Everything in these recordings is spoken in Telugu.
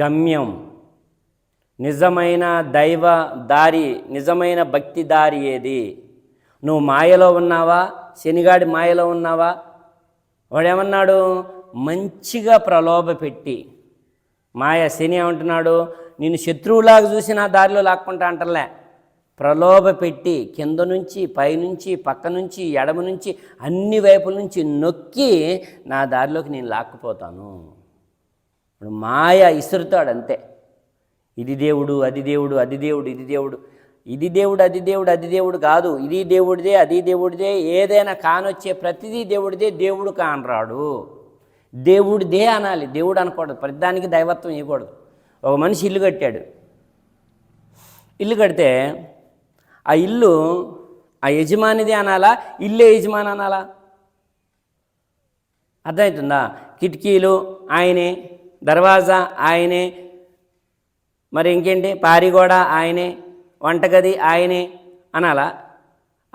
గమ్యం. నిజమైన దైవ దారి నిజమైన భక్తి దారి ఏది? నువ్వు మాయలో ఉన్నావా? శనిగాడి మాయలో ఉన్నావా? వాడేమన్నాడు? మంచిగా ప్రలోభ పెట్టి. మాయ శని ఏమంటున్నాడు? నేను శత్రువులాగా చూసి నా దారిలో లాక్కుంటా అంటలే ప్రలోభ పెట్టి కింద నుంచి పైనుంచి పక్క నుంచి ఎడమ నుంచి అన్ని వైపుల నుంచి నొక్కి నా దారిలోకి నేను లాక్కుపోతాను. ఇప్పుడు మాయ ఇసురుతాడు అంతే ఇది దేవుడు అది దేవుడు అది దేవుడు ఇది దేవుడు. ఇది దేవుడు అది దేవుడు అది దేవుడు కాదు. ఇది దేవుడిదే అది దేవుడిదే ఏదైనా కానొచ్చే ప్రతిదీ దేవుడిదే దేవుడు కానరాడు. దేవుడిదే అనాలి. దేవుడు అనకూడదు. ప్రతిదానికి దైవత్వం ఇవ్వకూడదు. ఒక మనిషి ఇల్లు కట్టాడు. ఇల్లు కడితే ఆ ఇల్లు ఆ యజమానిదే అనాలా? ఇల్లే యజమాని అనాలా? అర్థమవుతుందా? కిటికీలు ఆయనే. దర్వాజా ఆయనే. మరి ఇంకేంటి? పారిగోడ ఆయనే. వంటగది ఆయనే అనాలా.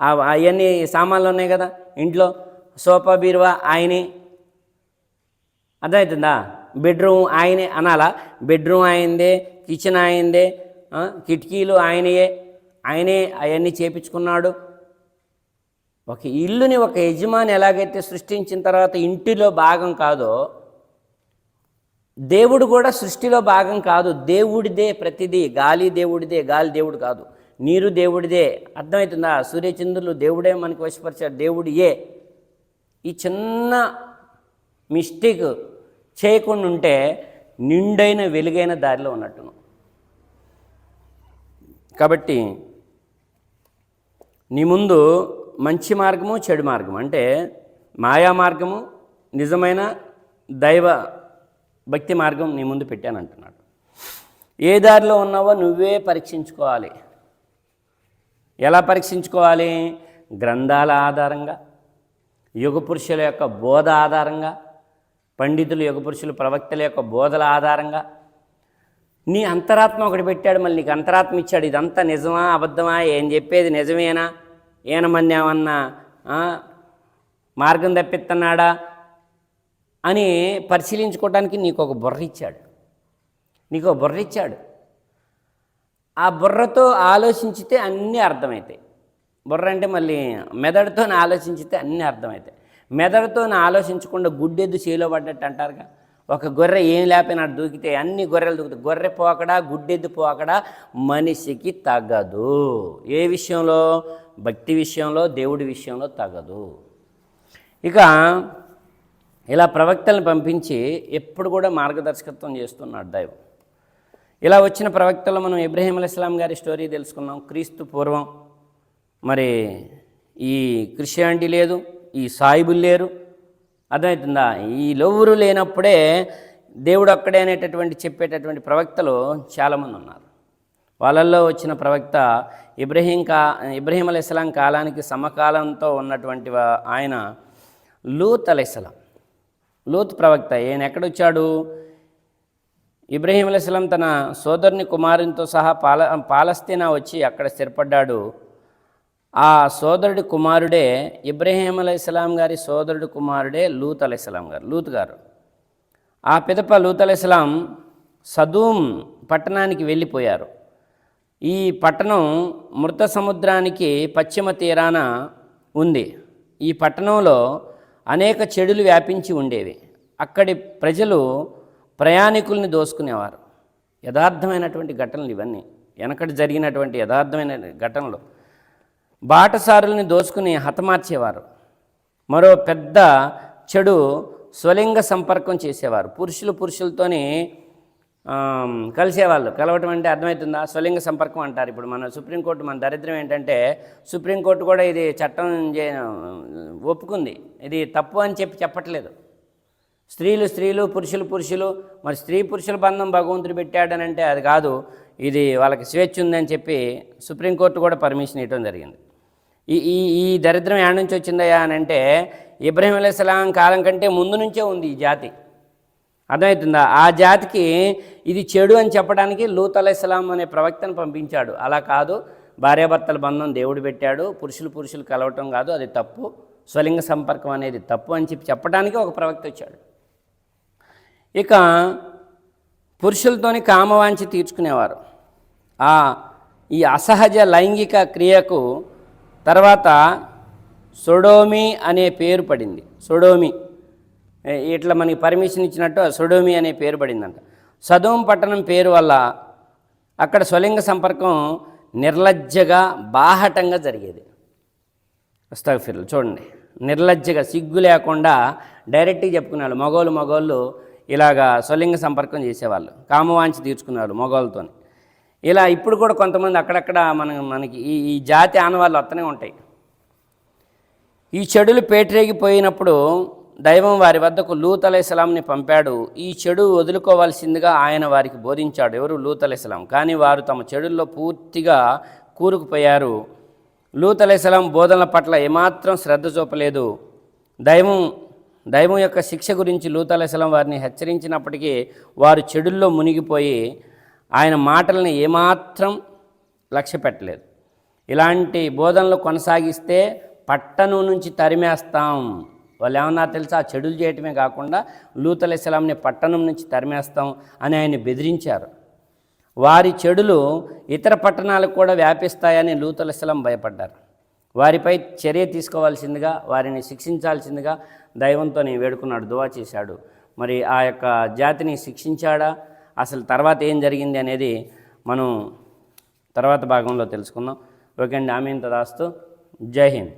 అవన్నీ సామాన్లు ఉన్నాయి కదా? ఇంట్లో సోఫా బీరువా ఆయనే. అర్థమవుతుందా? బెడ్రూమ్ ఆయనే అనాలా. బెడ్రూమ్ ఆయనదే కిచెన్ ఆయనదే కిటికీలు ఆయనయే. ఆయనే అవన్నీ చేపించుకున్నాడు. ఒక ఇల్లుని ఒక యజమాని ఎలాగైతే సృష్టించిన తర్వాత ఇంటిలో భాగం కాదో దేవుడు కూడా సృష్టిలో భాగం కాదు. దేవుడిదే ప్రతిదీ. గాలి దేవుడిదే గాలి దేవుడు కాదు. నీరు దేవుడిదే. అర్థమవుతుందా? సూర్యచంద్రులు దేవుడే మనకు వశపరిచాడు దేవుడు ఏ ఈ చిన్న మిస్టేక్ చేయకుండా ఉంటే నిండైన వెలుగైన దారిలో ఉన్నట్టును. కాబట్టి నీ ముందు మంచి మార్గము చెడు మార్గము. అంటే మాయా మార్గము నిజమైన దైవ భక్తి మార్గం నీ ముందు పెట్టాను అంటున్నాడు ఏ దారిలో ఉన్నావో నువ్వే పరీక్షించుకోవాలి. ఎలా పరీక్షించుకోవాలి? గ్రంథాల ఆధారంగా యుగ పురుషుల యొక్క బోధ ఆధారంగా పండితులు యుగ పురుషులు ప్రవక్తల యొక్క బోధల ఆధారంగా. నీ అంతరాత్మ ఒకటి పెట్టాడు మళ్ళీ నీకు అంతరాత్మ ఇచ్చాడు. ఇదంతా నిజమా అబద్ధమా ఏం చెప్పేది నిజమేనా? ఏనమని ఏమన్నా మార్గం తప్పిస్తున్నాడా అని పరిశీలించుకోవడానికి నీకు ఒక బుర్ర ఇచ్చాడు నీకు ఒక బుర్ర ఇచ్చాడు ఆ బుర్రతో ఆలోచించితే అన్నీ అర్థమవుతాయి బుర్ర అంటే మళ్ళీ మెదడుతో ఆలోచించితే అన్నీ అర్థమవుతాయి మెదడుతో ఆలోచించకుండా గుడ్డెద్దు చేలో పడ్డట్టు అంటారుగా. ఒక గొర్రె ఏం లేకపోయినా దూకితే అన్ని గొర్రెలు దూకుతాయి. గొర్రె పోకడా గుడ్డెద్దు పోకడా మనిషికి తగ్గదు ఏ విషయంలో? భక్తి విషయంలో దేవుడి విషయంలో తగ్గదు ఇక ఇలా ప్రవక్తలను పంపించి ఎప్పుడు కూడా మార్గదర్శకత్వం చేస్తున్నాడు దైవం. ఇలా వచ్చిన ప్రవక్తలు మనం ఇబ్రహీం అలీస్లాం గారి స్టోరీ తెలుసుకున్నాం. క్రీస్తు పూర్వం మరి ఈ క్రిస్టియానిటీ లేదు ఈ సాయిబులు లేరు. అర్థమవుతుందా? ఈ లవ్వురు లేనప్పుడే దేవుడు ఒక్కడే అనేటటువంటి చెప్పేటటువంటి ప్రవక్తలు చాలామంది ఉన్నారు. వాళ్ళల్లో వచ్చిన ప్రవక్త ఇబ్రహీం కా ఇబ్రహీం అలైస్లాం కాలానికి సమకాలంతో ఉన్నటువంటి ఆయన లూత్ అలైస్లాం లూత్ ప్రవక్త ఈయన ఎక్కడొచ్చాడు? ఇబ్రహీం అలైస్లం తన సోదరుని కుమారునితో సహా పాల పాలస్తీనా వచ్చి అక్కడ స్థిరపడ్డాడు. ఆ సోదరుడి కుమారుడే ఇబ్రహీం అలైస్లాం గారి సోదరుడి కుమారుడే లూత్ అలైస్లాం గారు లూత్ గారు. ఆ పిదప లూత్ అలైస్లాం సదూమ్ పట్టణానికి వెళ్ళిపోయారు. ఈ పట్టణం మృత సముద్రానికి పశ్చిమ తీరాన ఉంది. ఈ పట్టణంలో అనేక చెడులు వ్యాపించి ఉండేవి. అక్కడి ప్రజలు ప్రయాణికుల్ని దోసుకునేవారు. యథార్థమైనటువంటి ఘటనలు ఇవన్నీ. వెనకటి జరిగినటువంటి యథార్థమైన ఘటనలు. బాటసారుల్ని దోసుకుని హతమార్చేవారు. మరో పెద్ద చెడు స్వలింగ సంపర్కం చేసేవారు. పురుషులు పురుషులతోని కలిసేవాళ్ళు. కలవటం అంటే అర్థమవుతుందా? స్వలింగ సంపర్కం అంటారు ఇప్పుడు మన సుప్రీంకోర్టు. మన దరిద్రం ఏంటంటే సుప్రీంకోర్టు కూడా ఇది చట్టం ఒప్పుకుంది. ఇది తప్పు అని చెప్పి చెప్పట్లేదు. స్త్రీలు స్త్రీలు పురుషులు పురుషులు మరి స్త్రీ పురుషుల బంధం భగవంతుడు పెట్టాడనంటే అది కాదు. ఇది వాళ్ళకి స్వేచ్ఛ ఉందని చెప్పి సుప్రీంకోర్టు కూడా పర్మిషన్ ఇవ్వడం జరిగింది. ఈ ఈ ఈ దరిద్రం ఏడ నుంచి వచ్చిందయ్యా అని అంటే ఇబ్రహీం అలైహిస్సలాం కాలం కంటే ముందు నుంచే ఉంది ఈ జాతి. అర్థమవుతుందా? ఆ జాతికి ఇది చెడు అని చెప్పడానికి లూత్ అలైస్లాం అనే ప్రవక్తను పంపించాడు. అలా కాదు. భార్యాభర్తల బంధం దేవుడు పెట్టాడు. పురుషులు పురుషులు కలవటం కాదు. అది తప్పు. స్వలింగ సంపర్కం అనేది తప్పు అని చెప్పి చెప్పడానికి ఒక ప్రవక్త వచ్చాడు. ఇక పురుషులతోని కామవాంచి తీర్చుకునేవారు. ఆ ఈ అసహజ లైంగిక క్రియకు తర్వాత సొడోమి అనే పేరు పడింది. సొడోమి. ఇట్లా మనకి పర్మిషన్ ఇచ్చినట్టు సొడోమి అనే పేరు పడిందంట. సదోం పట్టణం పేరు వల్ల అక్కడ స్వలింగ సంపర్కం నిర్లజ్జగా బాహటంగా జరిగేది. అస్తాగఫిర్లు చూడండి. నిర్లజ్జగా సిగ్గు లేకుండా డైరెక్ట్గా చెప్పుకునేవాళ్ళు. మగోళ్ళు మగోళ్ళు ఇలాగా స్వలింగ సంపర్కం చేసేవాళ్ళు. కామవాంచి తీర్చుకున్నారు మగోళ్ళతో ఇలా ఇప్పుడు కూడా కొంతమంది అక్కడక్కడ మన మనకి ఈ ఈ జాతి ఆనవాళ్ళు వస్తూనే ఉంటాయి. ఈ చెడులు పేటరేగిపోయినప్పుడు దైవం వారి వద్దకు లూత్ అలైస్లాంని పంపాడు. ఈ చెడు వదులుకోవాల్సిందిగా ఆయన వారికి బోధించాడు. ఎవరు? లూత్ అలైస్లాం కానీ వారు తమ చెడుల్లో పూర్తిగా కూరుకుపోయారు. లూత్ అలైస్లాం బోధనల పట్ల ఏమాత్రం శ్రద్ధ చూపలేదు. దైవం దైవం యొక్క శిక్ష గురించి లూత్ అలైస్లాం వారిని హెచ్చరించినప్పటికీ వారు చెడుల్లో మునిగిపోయి ఆయన మాటలని ఏమాత్రం లక్ష్య పెట్టలేదు. ఇలాంటి బోధనలు కొనసాగిస్తే పట్టణం నుంచి తరిమేస్తాం. వాళ్ళు ఏమన్నారు తెలుసా? ఆ చెడులు చేయటమే కాకుండా లూతలేసలాంని పట్టణం నుంచి తరిమేస్తాం అని ఆయన బెదిరించారు. వారి చెడులు ఇతర పట్టణాలకు కూడా వ్యాపిస్తాయని లూతలసలం భయపడ్డారు. వారిపై చర్య తీసుకోవాల్సిందిగా వారిని శిక్షించాల్సిందిగా దైవంతో వేడుకున్నాడు దువా చేశాడు. మరి ఆ యొక్క జాతిని శిక్షించాడా? అసలు తర్వాత ఏం జరిగింది అనేది మనం తర్వాత భాగంలో తెలుసుకుందాం. ఓకే అండి ఆమె తదాస్తు. జై హింద్.